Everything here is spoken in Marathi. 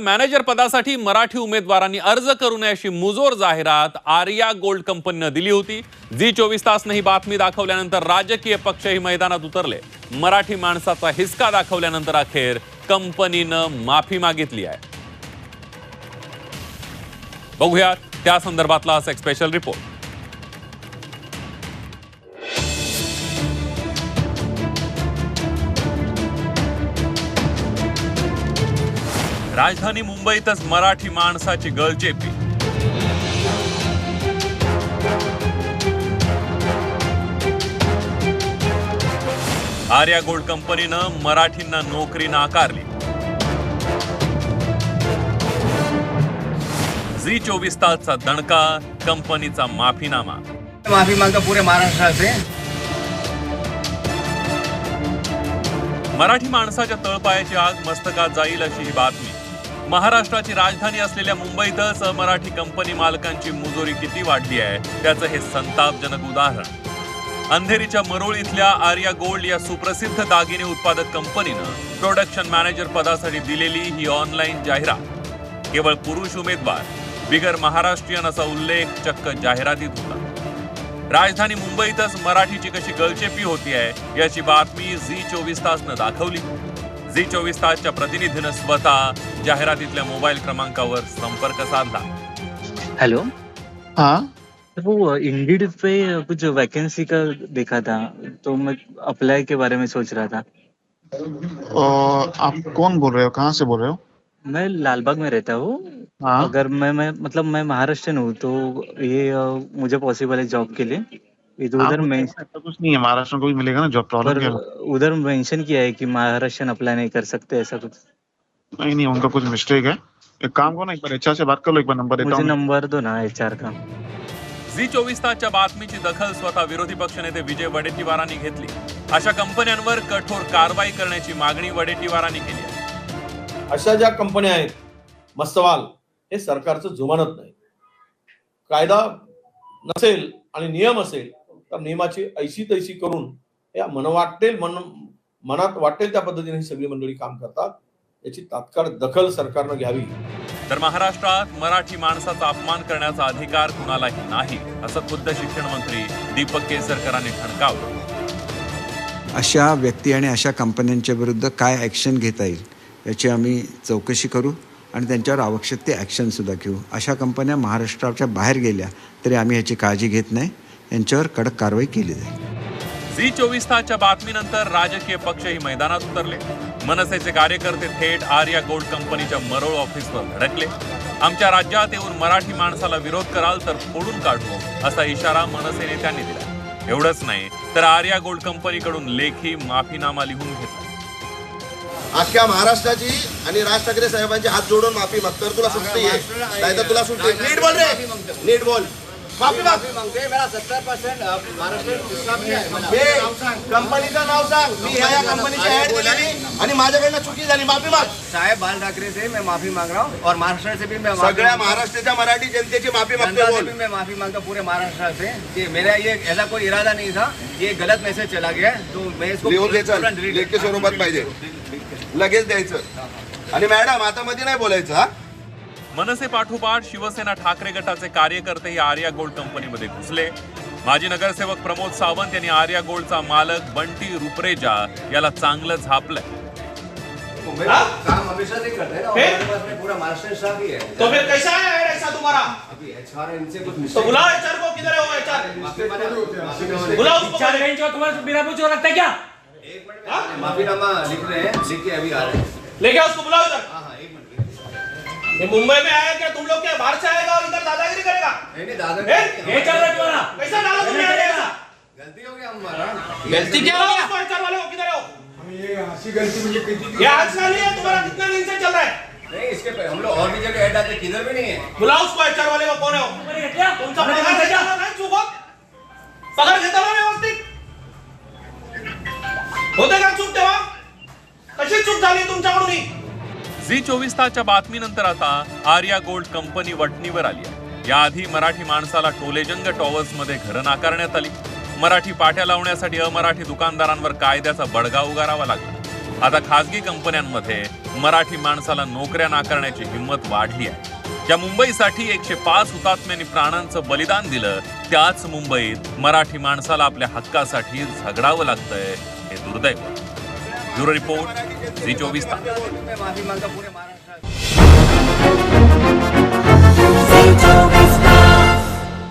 मॅनेजर पदासाठी मराठी उमेदवारांनी अर्ज करू नये अशी मुजोर जाहिरात आर्या गोल्ड कंपनीनं दिली होती. जी चोवीस तासनं ही बातमी दाखवल्यानंतर राजकीय पक्षही मैदानात उतरले. मराठी माणसाचा हिसका दाखवल्यानंतर अखेर कंपनीनं माफी मागितली आहे. बघूयात त्या संदर्भातला असा एक स्पेशल रिपोर्ट राजधानी मुंबईतच मराठी माणसाची गळचेपी. आर्या गोल्ड कंपनीनं मराठींना नोकरी नाकारली. झी चोवीस तासचा दणका कंपनीचा माफीनामा. माफी मांगता पूरे महाराष्ट्र से मराठी माणसाच्या तळपायाची आग मस्तकात जाईल अशी ही बातमी. महाराष्ट्राची राजधानी असलेल्या मुंबईतच मराठी कंपनी मालकांची मुजोरी किती वाढली आहे त्याचं हे संतापजनक उदाहरण. अंधेरीच्या मरोळ इथल्या आर्या गोल्ड या सुप्रसिद्ध दागिने उत्पादक कंपनीनं प्रोडक्शन मॅनेजर पदासाठी दिलेली ही ऑनलाईन जाहिरात. केवळ पुरुष उमेदवार बिगर महाराष्ट्रीयन असा उल्लेख चक्क जाहिरातीत होता. राजधानी मुंबईतच मराठीची कशी गळचेपी होती आहे याची बातमी झी चोवीस तासनं दाखवली. झी चोवीस तासच्या प्रतिनिधीनं स्वतः जाहिरातीतल्या मोबाईल क्रमांकावर संपर्क साधला. हेलो? हाँ? वो इंडीड पे कुछ वैकेंसी का देखा था. तो मैं अप्लाई के बारे में सोच रहा था. और आप कौन बोल रहे हो? कहाँ से बोल रहे हो? मैं लालबाग में रहता हूँ। हाँ। अगर मैं मैं मतलब मैं महाराष्ट्र हूँ तो ये अ, मुझे पॉसिबल है जॉब के लिए। इधर उधर मैं कुछ नहीं है महाराष्ट्र में कोई मिलेगा ना जॉब प्रॉब्लम? उधर मेंशन किया है कि महाराष्ट्रन अप्लाई नहीं कर सकते ऐसा कुछ। नहीं नहीं उनका कुछ मिस्टेक है। एक काम करो ना एक बार अच्छा से बात कर लो एक बार नंबर देता मुझे हूँ नंबर दो ना एच का। झी चोवीस तासच्या बातमीची दखल स्वतः विरोधी पक्षनेते विजय वडेट्टीवारांनी घेतली. अशा कंपन्यांवर कठोर कारवाई करण्याची मागणी वडेट्टीवारांनी केली आहे. अशा ज्या कंपन्या आहेत मस्तवाल हे सरकारचं जुमानत नाही. कायदा नसेल आणि नियम असेल तर नियमाची ऐशी तैशी करून या मन वाटेल मन मनात वाटेल त्या पद्धतीने ही सगळी मंडळी काम करतात. याची तात्काळ दखल सरकारनं घ्यावी. तर महाराष्ट्रात मराठी माणसाचा अपमान करण्याचा अधिकार कुणालाही नाही असं खुद्द शिक्षण मंत्री दीपक केसरकरांनी ठणकावलं. अशा व्यक्ती आणि अशा कंपन्यांच्या विरुद्ध काय ॲक्शन घेता येईल याची आम्ही चौकशी करू आणि त्यांच्यावर आवश्यक ते ॲक्शनसुद्धा घेऊ. अशा कंपन्या महाराष्ट्राच्या बाहेर गेल्या तरी आम्ही ह्याची काळजी घेत नाही. यांच्यावर कडक कारवाई केली जाईल. झी चोवीस तासच्या बातमीनंतर राजकीय पक्षही मैदानात उतरले. मनसेचे कार्यकर्ते थेट आर्या गोल्ड कंपनीच्या मरोळ ऑफिसवर धडकले आमच्या राज्यात येऊन मराठी माणसाला विरोध कराल तर फोडून काढू असा इशारा मनसे नेत्यांनी दिला. एवढंच नाही तर आर्या गोल्ड कंपनीकडून लेखी माफीनामा लिहून घेतला. अख्ख्या महाराष्ट्राची आणि राज ठाकरे साहेबांचे हात जोडून माफी मागतो तुला सुटते नाही तर तुला सुटते नीट बोल रे. नीट बोल. माफी माग. माफी मांगते मेरा सत्तर परसेंट महाराष्ट्र विश्वास नहीं मला- कंपनीचं नाव सांग. मी ह्या या कंपनीची ऍड दिलेली आणि माझ्याकडनं चुकी झाली. माफी माग. साहेब बाल ठाकरे से मैं माफी मांग रहा हूँ और महाराष्ट्र से भी मैं सगळ्या। महाराष्ट्राच्या मराठी जनतेची माफी मागतो मैं माफी मांगता पूरे महाराष्ट्र से. कि मेरा ये ऐसा कोई इरादा नहीं था. ये गलत मैसेज चला गया तो मैं इसको स्वरूपात पाहिजे. लगेच द्यायचं. आणि मॅडम आता मध्ये नाही बोलायचं हा? मनसे पाठोपाठ शिवसेना ठाकरे गटाचे कार्यकर्तेही आर्या गोल्ड कंपनीमध्ये घुसले. माजी नगरसेवक प्रमोद सावंत यांनी आर्या गोल्डचा मालक बंटी रुपरेजा याला चांगलं झापलंय. तो मेरा काम हमेशा से करते हैं? ही है तो फिर कैसा है ऐसा तुम्हारा अभी एचआर इनसे कुछ तो mistake- बुलाओ एचआर को किधर है वो एचआर माफी मांगा- माफीनामा बुलाओ उसको चार बेंच और तुम्हारे बिना पूछो रखता है क्या? एक मिनट में माफीनामा लिख रहे हैं लिख के अभी आ रहे हैं। लेके आओ उसको बुलाओ इधर। ये मुंबई में आया क्या? तुम लोग क्या बाहर से आएगा और इधर दादागिरी करेगा? नहीं नहीं ये चल रहा है तुम्हारा। कैसा डाला तुमने ऐसा? गलती हो गया हमारा। गलती क्या हो एचआर वाले को किधर हो? ये आज का नहीं है तुम्हारा कितना दिन से चल रहा है? नहीं इसके पे हम लोग और भी जगह ऐड आते हैं, किधर भी नहीं है। बुलाओ उसको एचआर वाले को कौन है वो? है है क्या? घेताना नाही चूक होत व्यवस्थित। का चूक तेव्हा कशी चूक झाली तुमच्याकडून ही? झी चोवीस तासच्या बातमीनंतर आता आर्या गोल्ड कंपनी वटणीवर आली आहे. याआधी मराठी माणसाला टोलेजंग टॉवर्समध्ये घरं नाकारण्यात आली. मराठी पाट्या लावण्यासाठी अमराठी दुकानदारांवर कायद्याचा बडगा उगारावा लागला. आता खासगी कंपन्यांमध्ये मराठी माणसाला नोकऱ्या नाकारण्याची हिंमत वाढली आहे. ज्या मुंबईसाठी एकशे पाच हुतात्म्यांनी प्राणांचं बलिदान दिलं त्याच मुंबईत मराठी माणसाला आपल्या हक्कासाठी झगडावं लागतंय हे दुर्दैव ब्युरो रिपोर्ट झी चोवीस